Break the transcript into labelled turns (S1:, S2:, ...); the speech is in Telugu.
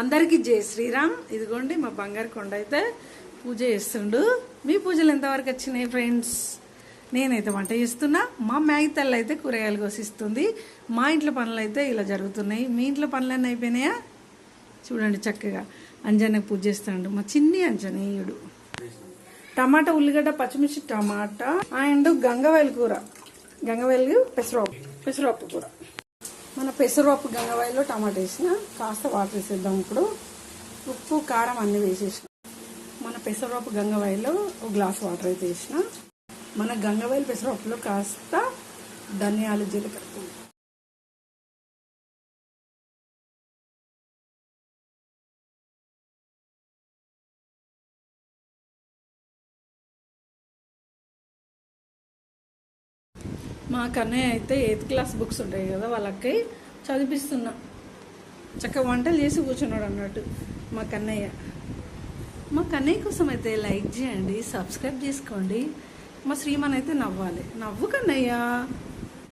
S1: అందరికీ జై శ్రీరామ్. ఇదిగోండి మా బంగారు కొండ అయితే పూజ చేస్తుండు. మీ పూజలు ఎంతవరకు వచ్చినాయి ఫ్రెండ్స్? నేనైతే వంట చేస్తున్నా. మా మ్యాగి తల్లి అయితే కూరగాయలు కోసిస్తుంది. మా ఇంట్లో పనులు అయితే ఇలా జరుగుతున్నాయి. మీ ఇంట్లో పనులన్నీ అయిపోయినాయా? చూడండి చక్కగా అంజనే పూజ చేస్తాడు. మా చిన్ని అంజనేయుడు. టమాటా ఉల్లిగడ్డ పచ్చిమిర్చి టమాటా అండ్ గంగవేలు కూర. గంగవేలు పెసరపప్పు. పెసరపప్పు కూర. మన పెసరపప్పు గంగవాయిలో టమాటా వేసిన కాస్త వాటర్ వేసేద్దాం ఇప్పుడు. ఉప్పు కారం అన్నీ వేసేసిన. మన పెసరపప్పు గంగవాయిలో ఒక గ్లాస్ వాటర్ అయితే వేసిన. మన గంగవాయిల పెసరపప్పులో కాస్త ధనియాలు జీలకర్ర మా కన్నయ్య అయితే ఎయిత్ క్లాస్ బుక్స్ ఉంటాయి కదా వాళ్ళకి చదివిస్తున్నా. చక్కగా వంటలు చేసి కూర్చున్నాడు అన్నట్టు మా కన్నయ్య. మా కన్నయ్య కోసం అయితే లైక్ చేయండి సబ్స్క్రైబ్ చేసుకోండి. మా శ్రీమాన్ అయితే నవ్వాలి. నవ్వు కన్నయ్య.